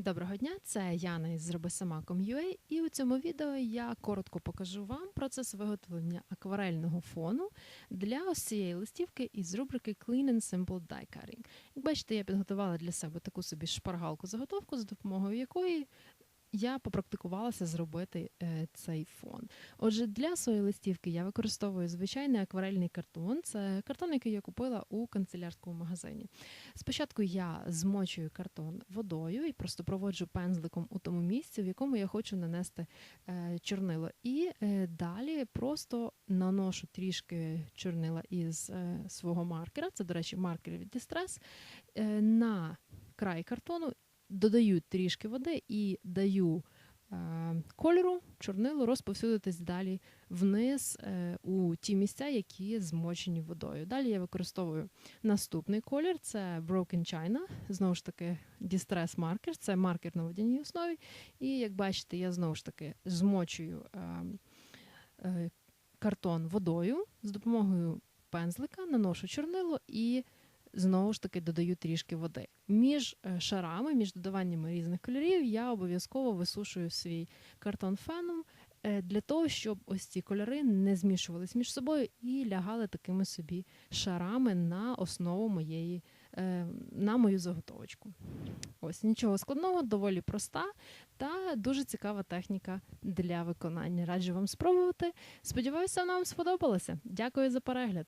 Доброго дня, це Яна із зробисама.com.ua і у цьому відео я коротко покажу вам процес виготовлення акварельного фону для ось цієї листівки із рубрики Clean and Simple Die Cutting. Як бачите, я підготувала для себе таку собі шпаргалку заготовку, за допомогою якої я попрактикувалася зробити е, цей фон. Отже, для своєї листівки я використовую звичайний акварельний картон. Це картон, який я купила у канцелярському магазині. Спочатку я змочую картон водою і просто проводжу пензликом у тому місці, в якому я хочу нанести е, чорнило. І е, далі просто наношу трішки чорнила із е, свого маркера. Це, до речі, маркер від Distress, е, на край картону. Додаю трішки води і даю е, кольору чорнилу розповсюдитись далі вниз е, у ті місця, які змочені водою. Далі я використовую наступний колір це Broken China. Знову ж таки, Distress маркер, це маркер на водяній основі. І як бачите, я знову ж таки змочую е, картон водою з допомогою пензлика, наношу чорнило і знову ж таки додаю трішки води. Між е, шарами, між додаваннями різних кольорів, я обов'язково висушую свій картон феном е, для того, щоб ось ці кольори не змішувались між собою і лягали такими собі шарами на основу моєї, е, на мою заготовочку. Ось нічого складного, доволі проста та дуже цікава техніка для виконання. Раджу вам спробувати. Сподіваюся, вона вам сподобалася. Дякую за перегляд.